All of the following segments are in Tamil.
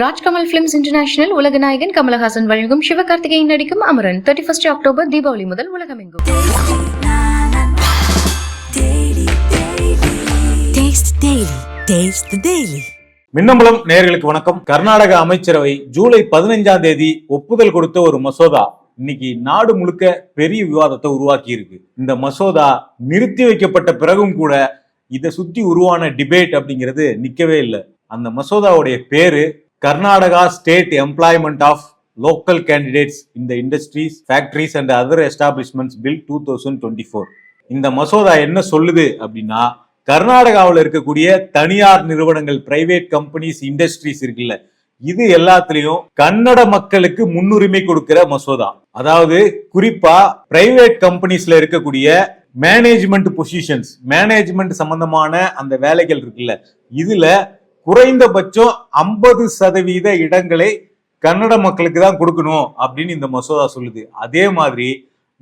ராஜ்கமல் பிலிம்ஸ் இன்டர்நேஷனல் உலக நாயகன் கமலஹாசன் வழங்கும் சிவகார்த்திகேயன் நடிக்கும் Amaran. Thirty first October Deepavali முதல் உலகமெங்கும். Taste Daily. Taste the Daily. Minnambalam நேயர்களுக்கு வணக்கம். கர்நாடக அமைச்சரவை ஜூலை பதினைஞ்சாம் தேதி ஒப்புதல் கொடுத்த ஒரு மசோதா இன்னைக்கு நாடு முழுக்க பெரிய விவாதத்தை உருவாக்கி இருக்கு இந்த மசோதா நிறுத்தி வைக்கப்பட்ட பிறகும் கூட இதை சுத்தி உருவான டிபேட் அப்படிங்கிறது நிக்கவே இல்லை. அந்த மசோதாவுடைய பேரு Karnataka state employment of local candidates இந்த industries factories and other establishments bill two thousand twenty four. இந்த மசோதா என்ன சொல்லுது அப்படின்னா கர்நாடகாவில் இருக்கக்கூடிய தனியார் நிறுவனங்கள் பிரைவேட் கம்பெனிஸ் இண்டஸ்ட்ரீஸ் இருக்குல்ல இது எல்லாத்துலயும் கன்னட மக்களுக்கு முன்னுரிமை கொடுக்கிற மசோதா. அதாவது குறிப்பா பிரைவேட் கம்பெனிஸ்ல இருக்கக்கூடிய மேனேஜ்மெண்ட் பொசிஷன்ஸ் மேனேஜ்மெண்ட் சம்பந்தமான அந்த வேலைகள் இருக்குல்ல இதுல குறைந்தபட்சம் ஐம்பது சதவீத இடங்களை கன்னட மக்களுக்கு தான் கொடுக்கணும் அப்படின்னு இந்த மசோதா சொல்லுது. அதே மாதிரி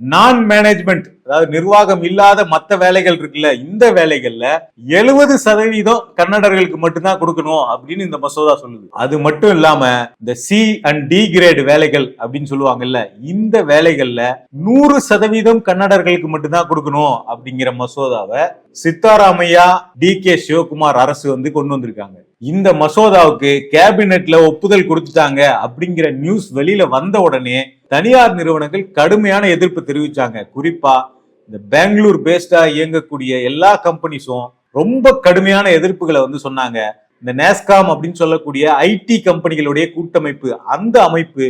நான் மேனேஜ்மெண்ட் அதாவது நிர்வாகம் இல்லாத மற்ற வேலைகள் இருக்குல்ல இந்த வேலைகள்ல எழுபது சதவீதம் கன்னடர்களுக்கு மட்டும்தான் கொடுக்கணும் அப்படின்னு இந்த மசோதா சொல்லுது. அது மட்டும் இல்லாம இந்த சி அண்ட் டி கிரேடு வேலைகள் அப்படின்னு சொல்லுவாங்கல்ல இந்த வேலைகள்ல நூறு சதவீதம் கன்னடர்களுக்கு மட்டும்தான் கொடுக்கணும் அப்படிங்கிற மசோதாவை சித்தாராமையா டி கே சிவகுமார் அரசு வந்து கொண்டு வந்திருக்காங்க. இந்த மசோதாவுக்கு கேபினெட்ல ஒப்புதல் கொடுத்துட்டாங்க அப்படிங்கிற நியூஸ் வெளியில வந்த உடனே தனியார் நிறுவனங்கள் கடுமையான எதிர்ப்பு தெரிவிச்சாங்க. குறிப்பா இந்த பெங்களூர் பேஸ்டா இயங்கக்கூடிய எல்லா கம்பெனிஸும் ரொம்ப கடுமையான எதிர்ப்புகளை வந்து சொன்னாங்க. இந்த நேஸ்காம் அப்படின்னு சொல்லக்கூடிய ஐடி கம்பெனிகளுடைய கூட்டமைப்பு அந்த அமைப்பு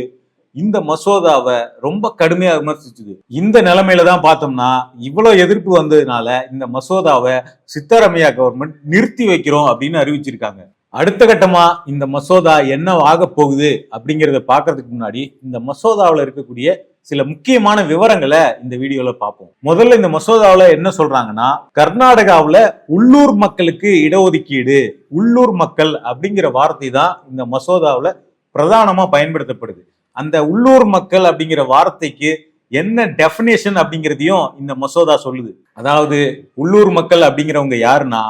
இந்த மசோதாவை ரொம்ப கடுமையா விமர்சிச்சுது. இந்த நிலைமையில தான் பார்த்தோம்னா இவ்வளவு எதிர்ப்பு வந்ததுனால இந்த மசோதாவை சித்தராமையா கவர்மெண்ட் நிறுத்தி வைக்கிறோம் அப்படின்னு அறிவிச்சிருக்காங்க. அடுத்த கட்டமா இந்த மசோதா என்ன ஆக போகுது அப்படிங்கறத பாக்குறதுக்கு முன்னாடி இந்த மசோதாவில் இருக்கக்கூடிய சில முக்கியமான விவரங்களை இந்த வீடியோல பார்ப்போம். முதல்ல இந்த மசோதாவில் என்ன சொல்றாங்கன்னா கர்நாடகாவில் உள்ளூர் மக்களுக்கு இடஒதுக்கீடு உள்ளூர் மக்கள் அப்படிங்கிற வார்த்தை தான் இந்த மசோதாவில் பிரதானமா பயன்படுத்தப்படுது. அந்த உள்ளூர் மக்கள் அப்படிங்கிற வார்த்தைக்கு என்ன டெஃபினேஷன் அப்படிங்கிறதையும் இந்த மசோதா சொல்லுது. அதாவது உள்ளூர் மக்கள் அப்படிங்கிறவங்க யாருன்னா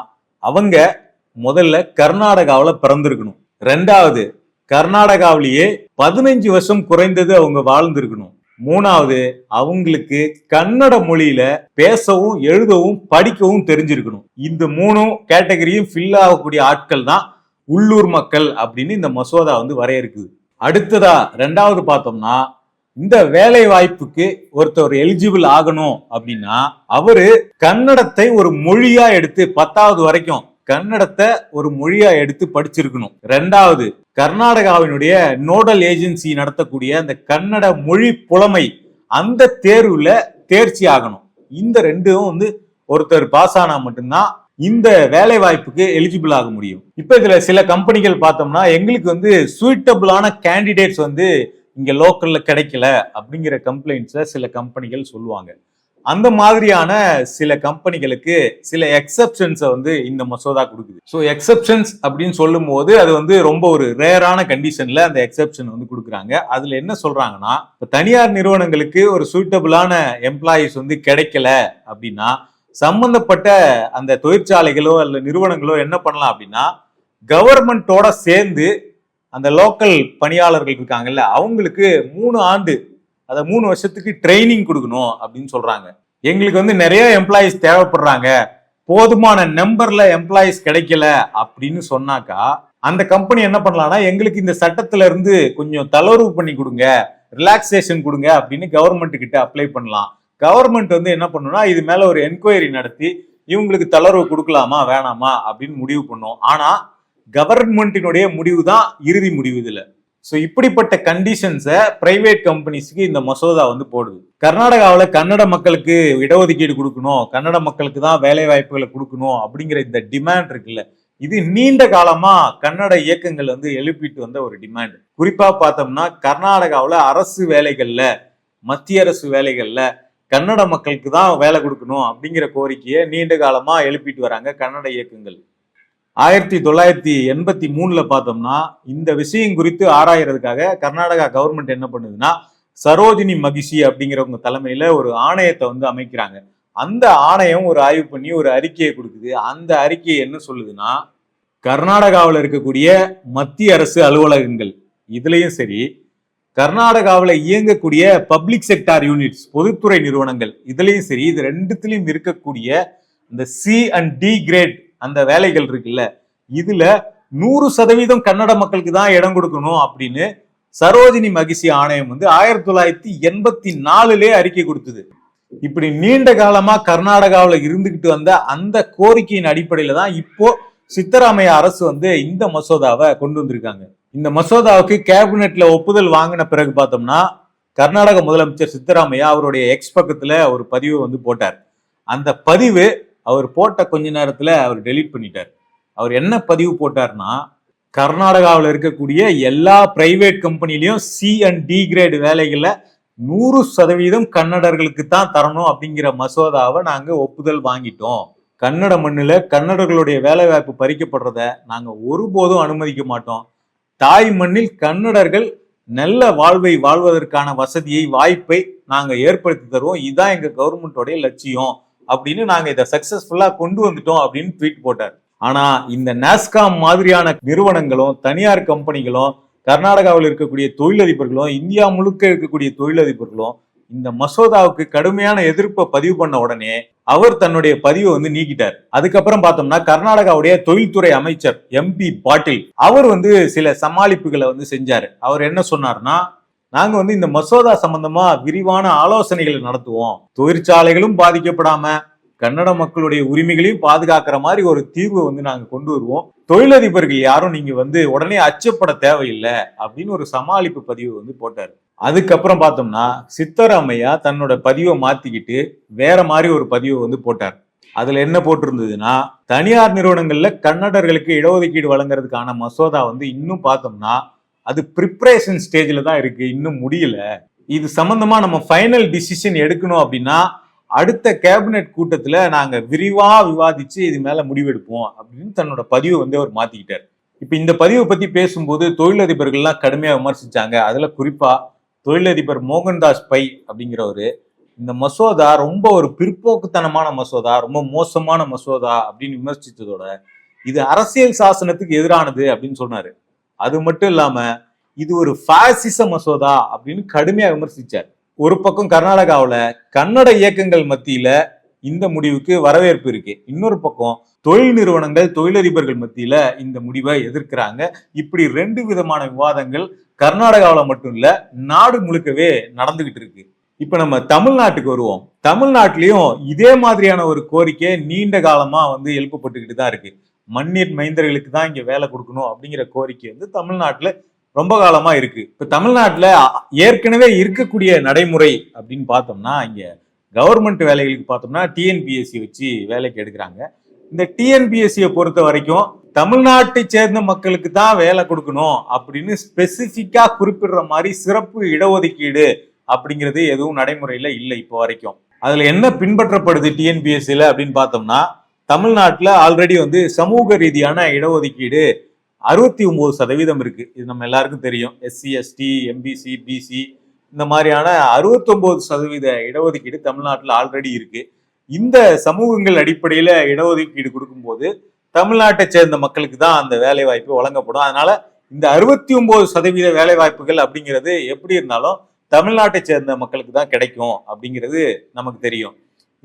அவங்க முதல்ல கர்நாடகாவில் பிறந்திருக்கணும். ரெண்டாவது கர்நாடகாவிலேயே பதினஞ்சு வருஷம் குறைந்தது அவங்க வாழ்ந்திருக்கணும். மூணாவது அவங்களுக்கு கன்னட மொழியில பேசவும் எழுதவும் படிக்கவும் தெரிஞ்சிருக்கணும். இந்த மூணும் கேட்டகரியும் ஃபில் ஆகக்கூடிய ஆட்கள் தான் உள்ளூர் மக்கள் அப்படின்னு இந்த மசோதா வந்து வரையறுக்குது. அடுத்ததா ரெண்டாவது பார்த்தோம்னா இந்த வேலை வாய்ப்புக்கு ஒருத்தர் எலிஜிபிள் ஆகணும் அப்படின்னா அவரு கன்னடத்தை ஒரு மொழியா எடுத்து பத்தாவது வரைக்கும் கன்னடத்தை ஒரு மொழியா எடுத்து படிச்சிருக்கணும். ரெண்டாவது கர்நாடகாவினுடைய நோடல் ஏஜென்சி நடத்தக்கூடிய அந்த கன்னட மொழி புலமை அந்த தேர்வுல தேர்ச்சி ஆகணும். இந்த ரெண்டும் வந்து ஒருத்தர் பாஸ் ஆனா மட்டும்தான் இந்த வேலை வாய்ப்புக்கு எலிஜிபிள் ஆக முடியும். இப்ப இதுல சில கம்பெனிகள் பார்த்தோம்னா எங்களுக்கு வந்து சூட்டபிளான கேண்டிடேட்ஸ் வந்து இங்க லோக்கல்ல கிடைக்கல அப்படிங்கிற கம்ப்ளைண்ட்ஸை சில கம்பெனிகள் சொல்லுவாங்க. அந்த மாதிரியான சில கம்பெனிகளுக்கு சில எக்ஸப்ஷன்ஸை வந்து இந்த மசோதா கொடுக்குது. ஸோ எக்ஸப்ஷன்ஸ் அப்படின்னு சொல்லும் போது அது வந்து ரொம்ப ஒரு ரேரான கண்டிஷன்ல அந்த எக்ஸப்ஷன் வந்து கொடுக்குறாங்க. அதுல என்ன சொல்றாங்கன்னா இப்போ தனியார் நிறுவனங்களுக்கு ஒரு சூட்டபிளான எம்ப்ளாயிஸ் வந்து கிடைக்கல அப்படின்னா சம்பந்தப்பட்ட அந்த தொழிற்சாலைகளோ அல்ல நிறுவனங்களோ என்ன பண்ணலாம் அப்படின்னா கவர்மெண்ட்டோட சேர்ந்து அந்த லோக்கல் பணியாளர்கள் இருக்காங்கல்ல அவங்களுக்கு மூணு ஆண்டு அதை மூணு வருஷத்துக்கு ட்ரைனிங் கொடுக்கணும் அப்படின்னு சொல்றாங்க. எங்களுக்கு வந்து நிறைய எம்ப்ளாயிஸ் தேவைப்படுறாங்க. போதுமான நம்பர்ல எம்ப்ளாயிஸ் கிடைக்கல அப்படின்னு சொன்னாக்கா அந்த கம்பெனி என்ன பண்ணலாம்னா எங்களுக்கு இந்த சட்டத்துல இருந்து கொஞ்சம் தளர்வு பண்ணி கொடுங்க ரிலாக்ஸேஷன் கொடுங்க அப்படின்னு கவர்மெண்ட் கிட்ட அப்ளை பண்ணலாம். கவர்மெண்ட் வந்து என்ன பண்ணுன்னா இது மேல ஒரு என்கொயரி நடத்தி இவங்களுக்கு தளர்வு கொடுக்கலாமா வேணாமா அப்படின்னு முடிவு பண்ணும். ஆனா கவர்மெண்டினுடைய முடிவு தான் இறுதி முடிவு இதுல. ஸோ இப்படிப்பட்ட கண்டிஷன்ஸை பிரைவேட் கம்பெனிஸ்க்கு இந்த மசோதா வந்து போடுது. கர்நாடகாவில் கன்னட மக்களுக்கு இடஒதுக்கீடு கொடுக்கணும் கன்னட மக்களுக்கு தான் வேலை வாய்ப்புகளை கொடுக்கணும் அப்படிங்கிற இந்த டிமாண்ட் இருக்குல்ல இது நீண்ட காலமா கன்னட இயக்கங்கள் வந்து எழுப்பிட்டு வந்த ஒரு டிமாண்ட் குறிப்பா பார்த்தோம்னா கர்நாடகாவில் அரசு வேலைகள்ல மத்திய அரசு வேலைகள்ல கன்னட மக்களுக்கு தான் வேலை கொடுக்கணும் அப்படிங்கிற கோரிக்கையை நீண்ட காலமா எழுப்பிட்டு வராங்க கன்னட இயக்கங்கள். ஆயிரத்தி தொள்ளாயிரத்தி எண்பத்தி மூணுல பார்த்தோம்னா இந்த விஷயம் குறித்து ஆராயறதுக்காக கர்நாடகா கவர்மெண்ட் என்ன பண்ணுதுன்னா சரோஜினி மகிஷி அப்படிங்கிறவங்க தலைமையில ஒரு ஆணையத்தை வந்து அமைக்கிறாங்க. அந்த ஆணையம் ஒரு ஆய்வு பண்ணி ஒரு அறிக்கையை கொடுக்குது. அந்த அறிக்கையை என்ன சொல்லுதுன்னா கர்நாடகாவில் இருக்கக்கூடிய மத்திய அரசு அலுவலகங்கள் இதுலயும் சரி கர்நாடகாவில் இயங்கக்கூடிய பப்ளிக் செக்டார் யூனிட்ஸ் பொதுத்துறை நிறுவனங்கள் இதுலயும் சரி இது ரெண்டுத்திலையும் இருக்கக்கூடிய இந்த சி அண்ட் டி கிரேட் அந்த வேலைகள் இருக்குல்ல இதுல நூறு சதவீதம் கன்னட மக்களுக்கு தான் இடம் கொடுக்கணும் அப்படின்னு சரோஜினி மகிழ்ச்சி ஆணையம் வந்து ஆயிரத்தி தொள்ளாயிரத்தி எண்பத்தி நாலுலே அறிக்கை கொடுத்தது. இப்படி நீண்ட காலமா கர்நாடகாவில் இருந்துகிட்டு வந்த அந்த கோரிக்கையின் அடிப்படையில தான் இப்போ சித்தராமையா அரசு வந்து இந்த மசோதாவை கொண்டு வந்திருக்காங்க. இந்த மசோதாவுக்கு கேபினெட்ல ஒப்புதல் வாங்கின பிறகு பார்த்தோம்னா கர்நாடக முதலமைச்சர் சித்தராமையா அவருடைய எக்ஸ் பக்கத்துல ஒரு பதிவு வந்து போட்டார். அந்த பதிவு அவர் போட்ட கொஞ்ச நேரத்துல அவர் டெலீட் பண்ணிட்டார். அவர் என்ன பதிவு போட்டார்னா கர்நாடகாவில் இருக்கக்கூடிய எல்லா பிரைவேட் கம்பெனிலையும் சி அண்ட் டி கிரேடு வேலைகளை நூறு சதவீதம் கன்னடர்களுக்கு தான் தரணும் அப்படிங்கிற மசோதாவை நாங்கள் ஒப்புதல் வாங்கிட்டோம். கன்னட மண்ணில் கன்னடர்களுடைய வேலை வாய்ப்பு பறிக்கப்படுறத நாங்கள் ஒருபோதும் அனுமதிக்க மாட்டோம். தாய் மண்ணில் கன்னடர்கள் நல்ல வாழ்வை வாழ்வதற்கான வசதியை வாய்ப்பை நாங்கள் ஏற்படுத்தி தருவோம். இதுதான் எங்கள் கவர்மெண்டோடைய லட்சியம். அப்படின்னு நாங்க இதை சக்சஸ்ஃபுல்லா கொண்டு வந்துட்டோம் அப்படின்னு ட்வீட் போட்டார். ஆனா இந்த நாஸ்காம் மாதிரியான நிறுவனங்களும் தனியார் கம்பெனிகளும் கர்நாடகாவில் இருக்கக்கூடிய தொழிலதிபர்களும் இந்தியா முழுக்க இருக்கக்கூடிய தொழிலதிபர்களும் இந்த மசோதாவுக்கு கடுமையான எதிர்ப்பை பதிவு பண்ண உடனே அவர் தன்னுடைய பதிவை வந்து நீக்கிட்டார். அதுக்கப்புறம் பார்த்தோம்னா கர்நாடகாவுடைய தொழில்துறை அமைச்சர் எம்பி பாட்டில் அவர் வந்து சில சமாளிப்புகளை வந்து செஞ்சாரு. அவர் என்ன சொன்னார்னா நாங்க வந்து இந்த மசோதா சம்பந்தமா விரிவான ஆலோசனைகளை நடத்துவோம். தொழிற்சாலைகளும் பாதிக்கப்படாம கன்னட மக்களுடைய உரிமைகளையும் பாதுகாக்கிற மாதிரி ஒரு தீர்வை வந்து நாங்க கொண்டு வருவோம். தொழிலதிபர்கள் யாரும் நீங்க வந்து உடனே அச்சப்பட தேவையில்லை அப்படின்னு ஒரு சமாளிப்பு பதிவு வந்து போட்டாரு. அதுக்கப்புறம் பார்த்தோம்னா சித்தராமையா தன்னோட பதிவை மாத்திக்கிட்டு வேற மாதிரி ஒரு பதிவை வந்து போட்டார். அதுல என்ன போட்டிருந்ததுன்னா தனியார் நிறுவனங்கள்ல கன்னடர்களுக்கு இடஒதுக்கீடு வழங்குறதுக்கான மசோதா வந்து இன்னும் பார்த்தோம்னா அது ப்ரிப்ரேஷன் ஸ்டேஜில் தான் இருக்குது இன்னும் முடியல. இது சம்மந்தமாக நம்ம ஃபைனல் டிசிஷன் எடுக்கணும் அப்படின்னா அடுத்த கேபினெட் கூட்டத்தில் நாங்கள் விரிவாக விவாதித்து இது மேலே முடிவெடுப்போம் அப்படின்னு தன்னோட பதிவை வந்து அவர் மாற்றிக்கிட்டார் இப்போ இந்த பதிவை பற்றி பேசும்போது தொழிலதிபர்கள்லாம் கடுமையாக விமர்சித்தாங்க அதில் குறிப்பாக தொழிலதிபர் மோகன்தாஸ் பை அப்படிங்கிறவர் இந்த மசோதா ரொம்ப ஒரு பிற்போக்குத்தனமான மசோதா ரொம்ப மோசமான மசோதா அப்படின்னு விமர்சித்ததோட இது அரசியல் சாசனத்துக்கு எதிரானது அப்படின்னு சொன்னாரு. அது மட்டும் இல்லாம இது ஒரு பாசிச மசோதா அப்படின்னு கடுமையா விமர்சிச்சார். ஒரு பக்கம் கர்நாடகாவில் கன்னட இயக்கங்கள் மத்தியில இந்த முடிவுக்கு வரவேற்பு இருக்கு. இன்னொரு பக்கம் தொழில் நிறுவனங்கள் தொழிலதிபர்கள் மத்தியில இந்த முடிவை எதிர்க்கிறாங்க. இப்படி ரெண்டு விதமான விவாதங்கள் கர்நாடகாவில் மட்டும் இல்ல நாடு முழுக்கவே நடந்துகிட்டு இருக்கு. இப்ப நம்ம தமிழ்நாட்டுக்கு வருவோம். தமிழ்நாட்டிலையும் இதே மாதிரியான ஒரு கோரிக்கை நீண்ட காலமா வந்து எழுப்பப்பட்டுக்கிட்டு தான் இருக்கு. மண்ணீர் மைந்தர்களுக்கு தான் இங்கே வேலை கொடுக்கணும் அப்படிங்கிற கோரிக்கை வந்து தமிழ்நாட்டில் ரொம்ப காலமாக இருக்குது இப்போ தமிழ்நாட்டில் ஏற்கனவே இருக்கக்கூடிய நடைமுறை அப்படின்னு பார்த்தோம்னா இங்கே கவர்மெண்ட் வேலைகளுக்கு பார்த்தோம்னா டிஎன்பிஎஸ்சி வச்சு வேலைக்கு எடுக்கிறாங்க. இந்த டிஎன்பிஎஸ்சியை பொறுத்த வரைக்கும் தமிழ்நாட்டை சேர்ந்த மக்களுக்கு தான் வேலை கொடுக்கணும் அப்படின்னு ஸ்பெசிஃபிக்காக குறிப்பிடுற மாதிரி சிறப்பு இடஒதுக்கீடு அப்படிங்கிறது எதுவும் நடைமுறையில் இல்லை இப்போ வரைக்கும். அதில் என்ன பின்பற்றப்படுது டிஎன்பிஎஸ்சியில் அப்படின்னு பார்த்தோம்னா தமிழ்நாட்டில் ஆல்ரெடி வந்து சமூக ரீதியான இடஒதுக்கீடு அறுபத்தி ஒம்பது சதவீதம் இருக்கு. இது நம்ம எல்லாருக்கும் தெரியும். எஸ்சி எஸ்டி எம்பிசி பிசி இந்த மாதிரியான அறுபத்தொம்போது சதவீத இடஒதுக்கீடு தமிழ்நாட்டில் ஆல்ரெடி இருக்கு. இந்த சமூகங்கள் அடிப்படையில் இடஒதுக்கீடு கொடுக்கும்போது தமிழ்நாட்டை சேர்ந்த மக்களுக்கு தான் அந்த வேலை வாய்ப்பு வழங்கப்படும். அதனால இந்த அறுபத்தி ஒன்பது சதவீத வேலை வாய்ப்புகள் அப்படிங்கிறது எப்படி இருந்தாலும் தமிழ்நாட்டை சேர்ந்த மக்களுக்கு தான் கிடைக்கும் அப்படிங்கிறது நமக்கு தெரியும்.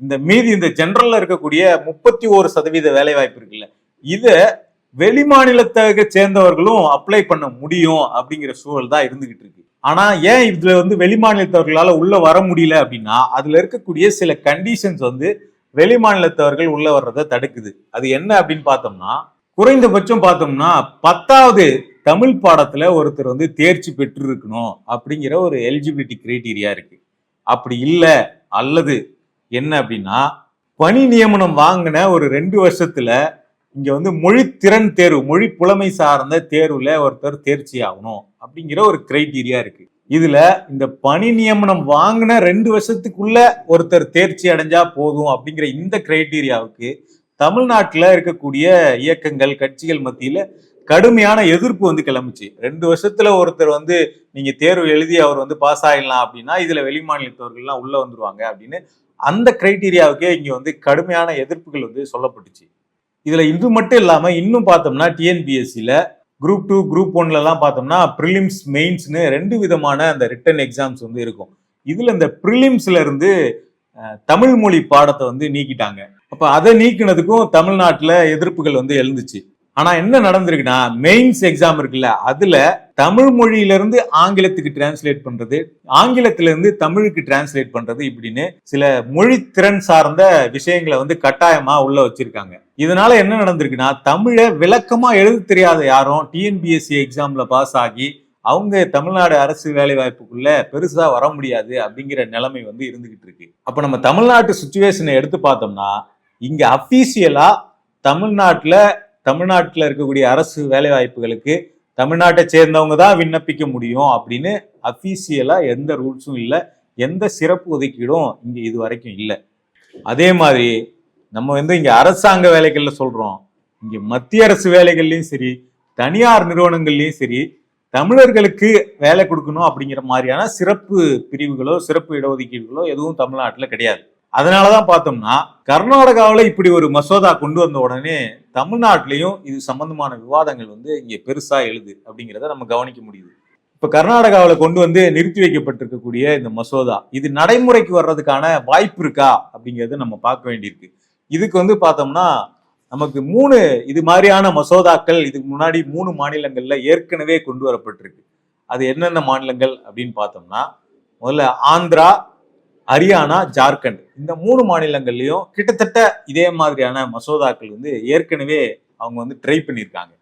இந்த மீதி இந்த ஜென்ரல்ல இருக்கக்கூடிய முப்பத்தி ஒரு சதவீத வேலை வாய்ப்பு இருக்குல்ல இதை வெளி மாநிலத்தை சேர்ந்தவர்களும் அப்ளை பண்ண முடியும் அப்படிங்கிற சூழல் தான் இருந்துகிட்டு இருக்கு. ஆனா ஏன் இதுல வந்து வெளி மாநிலத்தவர்களால உள்ள வர முடியல அப்படின்னா அதுல இருக்கக்கூடிய சில கண்டிஷன்ஸ் வந்து வெளி மாநிலத்தவர்கள் உள்ள வர்றதை தடுக்குது. அது என்ன அப்படின்னு பார்த்தோம்னா குறைந்தபட்சம் பார்த்தோம்னா பத்தாவது தமிழ் பாடத்துல ஒருத்தர் வந்து தேர்ச்சி பெற்று இருக்கணும் அப்படிங்கிற ஒரு எலிஜிபிலிட்டி கிரைட்டீரியா இருக்கு. அப்படி இல்லை அல்லது என்ன அப்படின்னா பணி நியமனம் வாங்கின ஒரு ரெண்டு வருஷத்துல இங்க வந்து மொழி திறன் தேர்வு மொழி புலமை சார்ந்த தேர்வுல ஒருத்தர் தேர்ச்சி ஆகணும் அப்படிங்கிற ஒரு கிரைட்டீரியா இருக்கு. இதுல இந்த பணி நியமனம் வாங்கின ரெண்டு வருஷத்துக்குள்ள ஒருத்தர் தேர்ச்சி அடைஞ்சா போதும் அப்படிங்கிற இந்த கிரைட்டீரியாவுக்கு தமிழ்நாட்டில் இருக்கக்கூடிய இயக்கங்கள் கட்சிகள் மத்தியில கடுமையான எதிர்ப்பு வந்து கிளம்பிச்சு. ரெண்டு வருஷத்துல ஒருத்தர் வந்து நீங்க தேர்வு எழுதி அவர் வந்து பாஸ் ஆயிடலாம் அப்படின்னா இதுல வெளிமாநிலத்தவர்கள்லாம் உள்ள வந்துருவாங்க அப்படின்னு அந்த கிரைட்டீரியாவுக்கே இங்கே வந்து கடுமையான எதிர்ப்புகள் வந்து சொல்லப்பட்டுச்சு. இதில் இது மட்டும் இல்லாமல் இன்னும் பார்த்தோம்னா டிஎன்பிஎஸ்சியில் குரூப் டூ குரூப் ஒன்லலாம் பார்த்தோம்னா ப்ரிலிம்ஸ் மெயின்ஸ்னு ரெண்டு விதமான அந்த ரிட்டன் எக்ஸாம்ஸ் வந்து இருக்கும். இதில் இந்த ப்ரிலிம்ஸ்ல இருந்து தமிழ் மொழி பாடத்தை வந்து நீக்கிட்டாங்க. அப்போ அதை நீக்கினதுக்கும் தமிழ்நாட்டில் எதிர்ப்புகள் வந்து எழுந்துச்சு. ஆனா என்ன நடந்திருக்குன்னா மெயின்ஸ் எக்ஸாம் இருக்குல்ல அதுல தமிழ் மொழியில இருந்து ஆங்கிலத்துக்கு டிரான்ஸ்லேட் பண்றது ஆங்கிலத்துல இருந்து தமிழுக்கு டிரான்ஸ்லேட் பண்றது இப்படின்னு சில மொழி திறன் சார்ந்த விஷயங்களை வந்து கட்டாயமா உள்ள வச்சிருக்காங்க. இதனால என்ன நடந்திருக்குன்னா தமிழை விளக்கமா எழுத தெரியாத யாரும் டிஎன்பிஎஸ்சி எக்ஸாம்ல பாஸ் ஆகி அவங்க தமிழ்நாடு அரசு வேலை வாய்ப்புக்குள்ள பெருசா வர முடியாது அப்படிங்கிற நிலைமை வந்து இருந்துகிட்டு இருக்கு. அப்ப நம்ம தமிழ்நாட்டு சுச்சுவேஷனை எடுத்து பார்த்தோம்னா இங்க அபிஷியலா தமிழ்நாட்டுல தமிழ்நாட்டுல இருக்கக்கூடிய அரசு வேலைவாய்ப்புகளுக்கு தமிழ்நாட்டை சேர்ந்தவங்க தான் விண்ணப்பிக்க முடியும் அப்படின்னு அஃபீஷியலாக எந்த ரூல்ஸும் இல்லை எந்த சிறப்பு ஒதுக்கீடும் இங்க இது வரைக்கும் இல்லை. அதே மாதிரி நம்ம வந்து இங்க அரசாங்க வேலைகள்ல சொல்றோம். இங்க மத்திய அரசு வேலைகள்லையும் சரி தனியார் நிறுவனங்கள்லயும் சரி தமிழர்களுக்கு வேலை கொடுக்கணும் அப்படிங்கிற மாதிரியான சிறப்பு பிரிவுகளோ சிறப்பு இடஒதுக்கீடுகளோ எதுவும் தமிழ்நாட்டுல கிடையாது. அதனாலதான் பார்த்தோம்னா கர்நாடகாவில் இப்படி ஒரு மசோதா கொண்டு வந்த உடனே தமிழ்நாட்டிலையும் இது சம்பந்தமான விவாதங்கள் வந்து இங்கே பெருசா எழுது அப்படிங்கிறத நம்ம கவனிக்க முடியுது. இப்ப கர்நாடகாவில் கொண்டு வந்து நிறுத்தி வைக்கப்பட்டிருக்கக்கூடிய இந்த மசோதா இது நடைமுறைக்கு வர்றதுக்கான வாய்ப்பு இருக்கா அப்படிங்கறத நம்ம பார்க்க வேண்டியிருக்கு. இதுக்கு வந்து பார்த்தோம்னா நமக்கு மூணு இது மாதிரியான மசோதாக்கள் இதுக்கு முன்னாடி மூணு மாநிலங்கள்ல ஏற்கனவே கொண்டு வரப்பட்டிருக்கு. அது என்னென்ன மாநிலங்கள் அப்படின்னு பார்த்தோம்னா முதல்ல ஆந்திரா ஹரியானா ஜார்க்கண்ட் இந்த மூணு மாநிலங்கள்லயும் கிட்டத்தட்ட இதே மாதிரியான மசோதாக்கள் வந்து ஏற்கனவே அவங்க வந்து ட்ரை பண்ணியிருக்காங்க.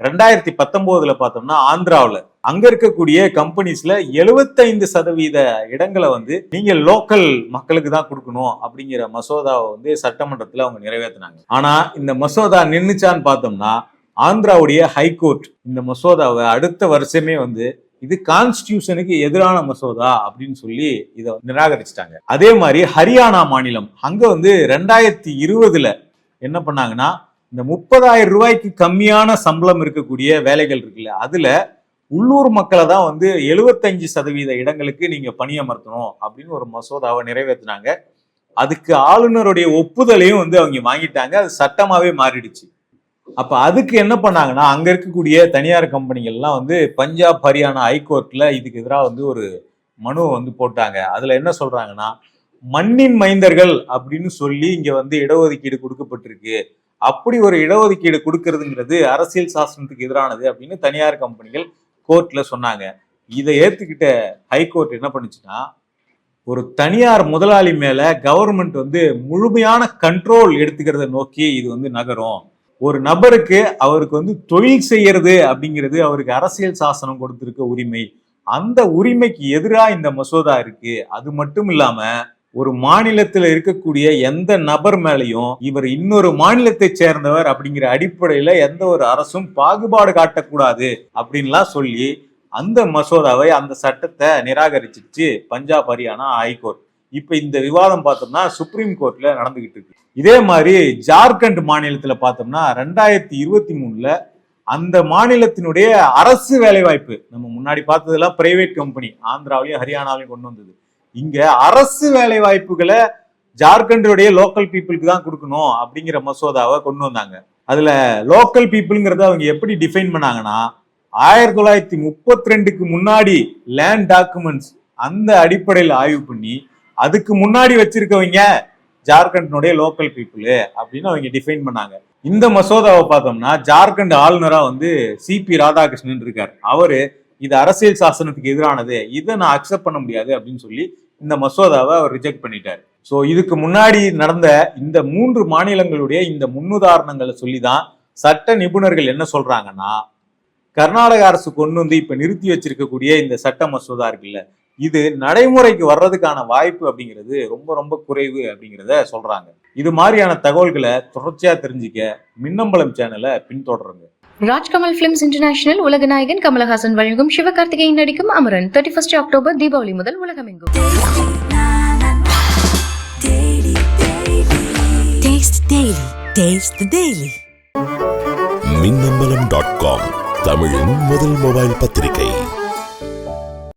ரெண்டாயிரத்தி பத்தொன்பதுல பார்த்தோம்னா ஆந்திராவில் அங்க இருக்கக்கூடிய கம்பெனிஸ்ல 75% சதவீத இடங்களை வந்து நீங்க லோக்கல் மக்களுக்கு தான் கொடுக்கணும் அப்படிங்கிற மசோதாவை வந்து சட்டமன்றத்தில் அவங்க நிறைவேற்றினாங்க ஆனா இந்த மசோதா நின்றுச்சான்னு பார்த்தோம்னா ஆந்திராவுடைய ஹைகோர்ட் இந்த மசோதாவை அடுத்த வருஷமே வந்து இது கான்ஸ்டியூஷனுக்கு எதிரான மசோதா அப்படின்னு சொல்லி இதை நிராகரிச்சிட்டாங்க. அதே மாதிரி ஹரியானா மாநிலம் அங்க வந்து ரெண்டாயிரத்தி இருபதுல என்ன பண்ணாங்கன்னா இந்த முப்பதாயிரம் ரூபாய்க்கு கம்மியான சம்பளம் இருக்கக்கூடிய வேலைகள் இருக்குல்ல அதுல உள்ளூர் மக்களை தான் வந்து எழுபத்தஞ்சு சதவீத இடங்களுக்கு நீங்க பணியமர்த்தணும் அப்படின்னு ஒரு மசோதாவை நிறைவேற்றினாங்க அதுக்கு ஆளுநருடைய ஒப்புதலையும் வந்து அவங்க வாங்கிட்டாங்க. அது சட்டமாவே மாறிடுச்சு. அப்ப அதுக்கு என்ன பண்ணாங்கன்னா அங்க இருக்கக்கூடிய தனியார் கம்பெனிகள்லாம் வந்து பஞ்சாப் ஹரியானா ஹைகோர்ட்ல இதுக்கு எதிராக வந்து ஒரு மனுவை வந்து போட்டாங்க. அதுல என்ன சொல்றாங்கன்னா மண்ணின் மைந்தர்கள் அப்படின்னு சொல்லி இங்க வந்து இடஒதுக்கீடு கொடுக்கப்பட்டிருக்கு. அப்படி ஒரு இடஒதுக்கீடு கொடுக்கறதுங்கிறது அரசியல் சாசனத்துக்கு எதிரானது அப்படின்னு தனியார் கம்பெனிகள் கோர்ட்ல சொன்னாங்க. இதை ஏத்துக்கிட்ட ஹைகோர்ட் என்ன பண்ணுச்சுன்னா ஒரு தனியார் முதலாளி மேல கவர்மெண்ட் வந்து முழுமையான கண்ட்ரோல் எடுத்துக்கிறத நோக்கி இது வந்து நகரும். ஒரு நபருக்கு அவருக்கு வந்து தொழில் செய்யறது அப்படிங்கிறது அவருக்கு அரசியல் சாசனம் கொடுத்திருக்க உரிமை. அந்த உரிமைக்கு எதிராக இந்த மசோதா இருக்கு. அது மட்டும் இல்லாம ஒரு மாநிலத்தில் இருக்கக்கூடிய எந்த நபர் மேலையும் இவர் இன்னொரு மாநிலத்தை சேர்ந்தவர் அப்படிங்கிற அடிப்படையில எந்த ஒரு அரசும் பாகுபாடு காட்டக்கூடாது அப்படின்லாம் சொல்லி அந்த மசோதாவை அந்த சட்டத்தை நிராகரிச்சிச்சு பஞ்சாப் ஹரியானா ஹைகோர்ட். இப்ப இந்த விவாதம் பார்த்தோம்னா சுப்ரீம் கோர்ட்ல நடந்துகிட்டு இருக்கு. இதே மாதிரி ஜார்க்கண்ட் மாநிலத்தில் பார்த்தோம்னா ரெண்டாயிரத்தி இருபத்தி மூணுல அந்த மாநிலத்தினுடைய அரசு வேலைவாய்ப்பு நம்ம முன்னாடி பார்த்ததெல்லாம் பிரைவேட் கம்பெனி ஆந்திராவிலையும் ஹரியானாவிலையும் கொண்டு வந்தது. இங்க அரசு வேலை வாய்ப்புகளை ஜார்க்கண்டுடைய லோக்கல் பீப்புளுக்கு தான் கொடுக்கணும் அப்படிங்கிற மசோதாவை கொண்டு வந்தாங்க. அதுல லோக்கல் பீப்புளுங்கிறத அவங்க எப்படி டிஃபைன் பண்ணாங்கன்னா ஆயிரத்தி தொள்ளாயிரத்தி முப்பத்தி ரெண்டுக்கு முன்னாடி லேண்ட் டாக்குமெண்ட்ஸ் அந்த அடிப்படையில் ஆய்வு பண்ணி அதுக்கு முன்னாடி வச்சிருக்கவங்க ஜார்க்கண்டினுடைய லோக்கல் பீப்புள் அப்படின்னு அவங்க டிஃபைன் பண்ணாங்க. இந்த மசோதாவை பார்த்தோம்னா ஜார்க்கண்ட் ஆளுநரா வந்து சிபி ராதாகிருஷ்ணன் இருக்கார். அவரு இது அரசியல் சாசனத்துக்கு எதிரானது இதை நான் அக்செப்ட் பண்ண முடியாது அப்படின்னு சொல்லி இந்த மசோதாவை அவர் ரிஜெக்ட் பண்ணிட்டார். ஸோ இதுக்கு முன்னாடி நடந்த இந்த மூன்று மாநிலங்களுடைய இந்த முன்னுதாரணங்களை சொல்லி தான் சட்ட நிபுணர்கள் என்ன சொல்றாங்கன்னா கர்நாடக அரசு கொண்டு வந்து இப்ப நிறுத்தி வச்சிருக்கக்கூடிய இந்த சட்ட மசோதா இருக்குல்ல இது நடைமுறைக்கு வர்றதுக்கான வாய்ப்பு அப்படிங்கிறது ரொம்ப ரொம்ப குறைவு அப்படிங்கிறத சொல்றாங்க. இது மாதிரியான தகவல்களை தொடர்ச்சியா தெரிஞ்சுக்க மின்னம்பலம் சேனலை பின்தொடருங்க. ராஜ்கமல் பிலிம்ஸ் இன்டர்நேஷனல் உலக நாயகன் கமலஹாசன் வழங்கும் சிவகார்த்திகேயன் நடிக்கும் Amaran. Thirty first October Deepavali முதல் உலகமெங்கும். Taste Daily. Taste the Daily. Minnambalam dot com தமிழின் முதல் மொபைல் பத்திரிகை.